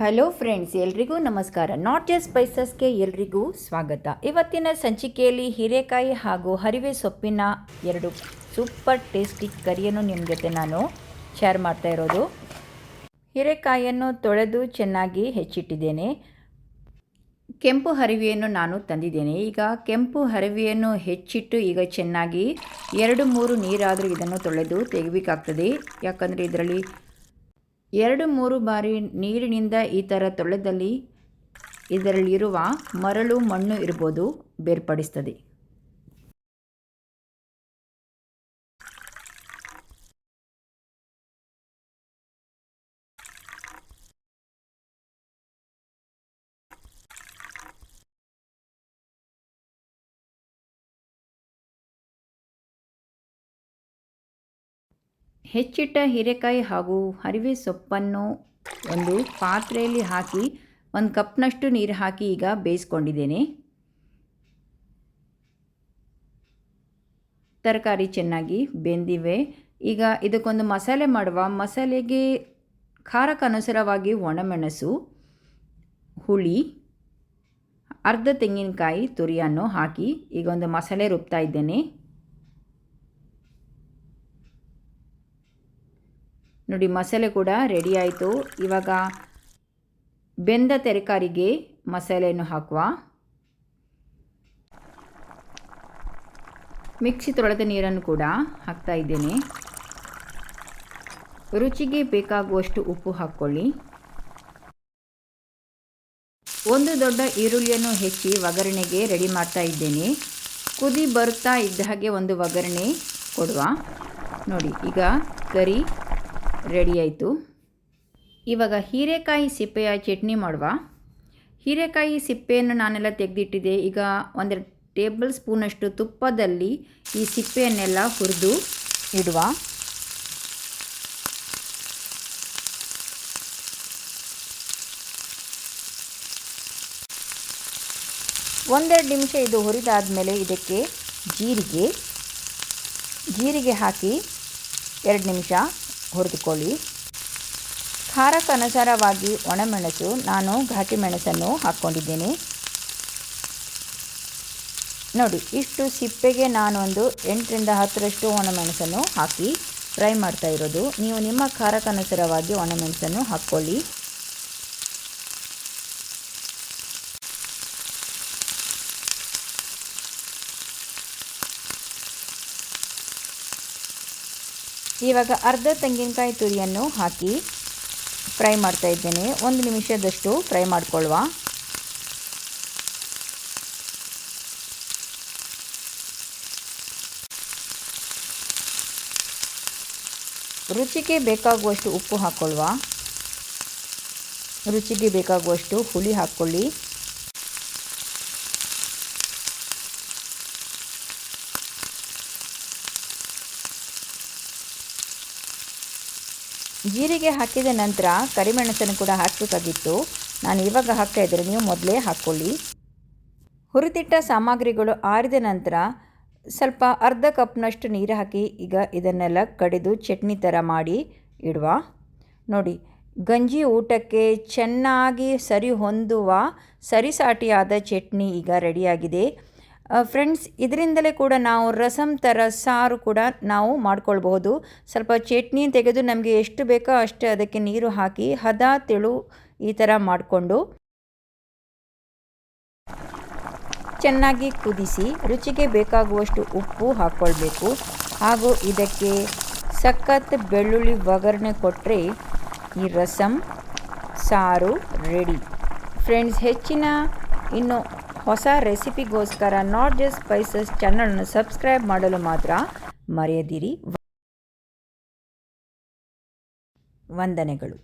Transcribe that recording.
Hello friends ಎಲ್ರಿಗೂ ನಮಸ್ಕಾರ. Not just ಸ್ಪೈಸಸ್ಗೆ ಎಲ್ರಿಗೂ ಸ್ವಾಗತ. ಇವತ್ತಿನ ಸಂಚಿಕೆಯಲ್ಲಿ ಹಿರೇಕಾಯಿ ಹಾಗೂ ಹರಿವೆ ಸೊಪ್ಪಿನ ಎರಡು ಸೂಪರ್ ಟೇಸ್ಟಿ ಕರಿಯನ್ನು ನಿಮ್ಮ ಜೊತೆ ನಾನು ಶೇರ್ ಮಾಡ್ತಾ ಇರೋದು. ಹೀರೆಕಾಯಿಯನ್ನು ತೊಳೆದು ಚೆನ್ನಾಗಿ ಹೆಚ್ಚಿಟ್ಟಿದ್ದೇನೆ. ಕೆಂಪು ಹರಿವೆಯನ್ನು ನಾನು ತಂದಿದ್ದೇನೆ. ಈಗ ಕೆಂಪು ಹರಿವೆಯನ್ನು ಹೆಚ್ಚಿಟ್ಟು ಈಗ ಚೆನ್ನಾಗಿ ಎರಡು ಮೂರು ನೀರಾದರೂ ಇದನ್ನು ತೊಳೆದು ತೆಗಿಬೇಕಾಗ್ತದೆ. ಯಾಕಂದರೆ ಇದರಲ್ಲಿ ಎರಡು ಮೂರು ಬಾರಿ ನೀರಿನಿಂದ ಈ ಥರ ತೊಳೆದಲ್ಲಿ ಇದರಲ್ಲಿರುವ ಮರಳು ಮಣ್ಣು ಇರ್ಬೋದು ಬೇರ್ಪಡಿಸ್ತದೆ. ಹೆಚ್ಚಿಟ್ಟ ಹೀರೆಕಾಯಿ ಹಾಗೂ ಹರಿವೆ ಸೊಪ್ಪನ್ನು ಒಂದು ಪಾತ್ರೆಯಲ್ಲಿ ಹಾಕಿ ಒಂದು ಕಪ್ನಷ್ಟು ನೀರು ಹಾಕಿ ಈಗ ಬೇಯಿಸ್ಕೊಂಡಿದ್ದೇನೆ. ತರಕಾರಿ ಚೆನ್ನಾಗಿ ಬೆಂದಿವೆ. ಈಗ ಇದಕ್ಕೊಂದು ಮಸಾಲೆ ಮಾಡುವ ಮಸಾಲೆಗೆ ಖಾರಕ್ಕನುಸಾರವಾಗಿ ಒಣಮೆಣಸು, ಹುಳಿ, ಅರ್ಧ ತೆಂಗಿನಕಾಯಿ, ತುರಿಯನ್ನು ಹಾಕಿ ಈಗ ಒಂದು ಮಸಾಲೆ ರುಬ್ತಾ ಇದ್ದೇನೆ. ನೋಡಿ, ಮಸಾಲೆ ಕೂಡ ರೆಡಿ ಆಯಿತು. ಇವಾಗ ಬೆಂದ ತರಕಾರಿಗೆ ಮಸಾಲೆಯನ್ನು ಹಾಕುವ. ಮಿಕ್ಸಿ ತೊಳೆದ ನೀರನ್ನು ಕೂಡ ಹಾಕ್ತಾ ಇದ್ದೇನೆ. ರುಚಿಗೆ ಬೇಕಾಗುವಷ್ಟು ಉಪ್ಪು ಹಾಕ್ಕೊಳ್ಳಿ. ಒಂದು ದೊಡ್ಡ ಈರುಳ್ಳಿಯನ್ನು ಹೆಚ್ಚಿ ಒಗ್ಗರಣೆಗೆ ರೆಡಿ ಮಾಡ್ತಾ ಇದ್ದೇನೆ. ಕುದಿ ಬರ್ತಾ ಇದ್ದ ಹಾಗೆ ಒಂದು ಒಗ್ಗರಣೆ ಕೊಡುವ. ನೋಡಿ, ಈಗ ಕರಿ ರೆಡಿ ಆಯಿತು. ಇವಾಗ ಹೀರೆಕಾಯಿ ಸಿಪ್ಪೆಯ ಚಟ್ನಿ ಮಾಡುವ. ಹೀರೆಕಾಯಿ ಸಿಪ್ಪೆಯನ್ನು ನಾನೆಲ್ಲ ತೆಗೆದಿಟ್ಟಿದ್ದೆ. ಈಗ ಒಂದೆರಡು ಟೇಬಲ್ ಸ್ಪೂನಷ್ಟು ತುಪ್ಪದಲ್ಲಿ ಈ ಸಿಪ್ಪೆಯನ್ನೆಲ್ಲ ಹುರಿದು ಇಡುವ. ಒಂದೆರಡು ನಿಮಿಷ ಇದು ಹುರಿದಾದ ಮೇಲೆ ಇದಕ್ಕೆ ಜೀರಿಗೆ. ಜೀರಿಗೆ ಹಾಕಿ ಎರಡು ನಿಮಿಷ. ಹುರಿದುಕೊಳ್ಳಿ ಖಾರಕ್ಕೆ ಅನುಸಾರವಾಗಿ ಒಣಮೆಣಸು, ನಾನು ಘಾಟಿ ಮೆಣಸನ್ನು ಹಾಕ್ಕೊಂಡಿದ್ದೀನಿ. ನೋಡಿ, ಇಷ್ಟು ಸಿಪ್ಪೆಗೆ ನಾನೊಂದು ಎಂಟರಿಂದ ಹತ್ತರಷ್ಟು ಒಣಮೆಣಸನ್ನು ಹಾಕಿ ಫ್ರೈ ಮಾಡ್ತಾ ಇರೋದು. ನೀವು ನಿಮ್ಮ ಖಾರಕ್ಕೆ ಅನುಸಾರವಾಗಿ ಒಣಮೆಣಸನ್ನು ಹಾಕ್ಕೊಳ್ಳಿ. ಇವಾಗ ಅರ್ಧ ತೆಂಗಿನಕಾಯಿ ತುರಿಯನ್ನು ಹಾಕಿ ಫ್ರೈ ಮಾಡ್ತಾ ಇದ್ದೇನೆ. ಒಂದು ನಿಮಿಷದಷ್ಟು ಫ್ರೈ ಮಾಡಿಕೊಳ್ಳುವ ರುಚಿಗೆ ಬೇಕಾಗುವಷ್ಟು ಉಪ್ಪು ಹಾಕ್ಕೊಳ್ಳುವ ರುಚಿಗೆ ಬೇಕಾಗುವಷ್ಟು ಹುಳಿ ಹಾಕ್ಕೊಳ್ಳಿ. ಜೀರಿಗೆ ಹಾಕಿದ ನಂತರ ಕರಿಮೆಣಸನ್ನು ಕೂಡ ಹಾಕಬೇಕಾಗಿತ್ತು. ನಾನು ಇವಾಗ ಹಾಕ್ತಾ ಇದ್ದರೆ ನೀವು ಮೊದಲೇ ಹಾಕ್ಕೊಳ್ಳಿ ಹುರಿದಿಟ್ಟ ಸಾಮಗ್ರಿಗಳು ಆರಿದ ನಂತರ ಸ್ವಲ್ಪ ಅರ್ಧ ಕಪ್ನಷ್ಟು ನೀರು ಹಾಕಿ ಈಗ ಇದನ್ನೆಲ್ಲ ಕಡಿದು ಚಟ್ನಿ ಥರ ಮಾಡಿ ಇಡುವ. ನೋಡಿ, ಗಂಜಿ ಊಟಕ್ಕೆ ಚೆನ್ನಾಗಿ ಸರಿ ಹೊಂದುವ ಸರಿಸಾಟಿಯಾದ ಚಟ್ನಿ ಈಗ ರೆಡಿಯಾಗಿದೆ. ಫ್ರೆಂಡ್ಸ್ ಇದರಿಂದಲೇ ಕೂಡ ನಾವು ರಸಮ್ ಥರ ಸಾರು ಕೂಡ ನಾವು ಮಾಡ್ಕೊಳ್ಬಹುದು. ಸ್ವಲ್ಪ ಚಟ್ನಿ ತೆಗೆದು ನಮಗೆ ಎಷ್ಟು ಬೇಕೋ ಅಷ್ಟು ಅದಕ್ಕೆ ನೀರು ಹಾಕಿ ಹದ, ತೆಳು ಈ ಥರ ಮಾಡಿಕೊಂಡು ಚೆನ್ನಾಗಿ ಕುದಿಸಿ ರುಚಿಗೆ ಬೇಕಾಗುವಷ್ಟು ಉಪ್ಪು ಹಾಕ್ಕೊಳ್ಬೇಕು ಹಾಗೂ ಇದಕ್ಕೆ ಸಖತ್ ಬೆಳ್ಳುಳ್ಳಿ ಒಗ್ಗರಣೆ ಕೊಟ್ಟರೆ ಈ ರಸಮ್ ಸಾರು ರೆಡಿ ಫ್ರೆಂಡ್ಸ್ ಹೆಚ್ಚಿನ ಇನ್ನು ಹೊಸ ರೆಸಿಪಿಗೋಸ್ಕರ ನಾಟ್ ಜಸ್ಟ್ ಸ್ಪೈಸಸ್ ಚಾನಲ್ನ ಸಬ್ಸ್ಕ್ರೈಬ್ ಮಾಡಲು ಮಾತ್ರ ಮರೆಯದಿರಿ. ವಂದನೆಗಳು.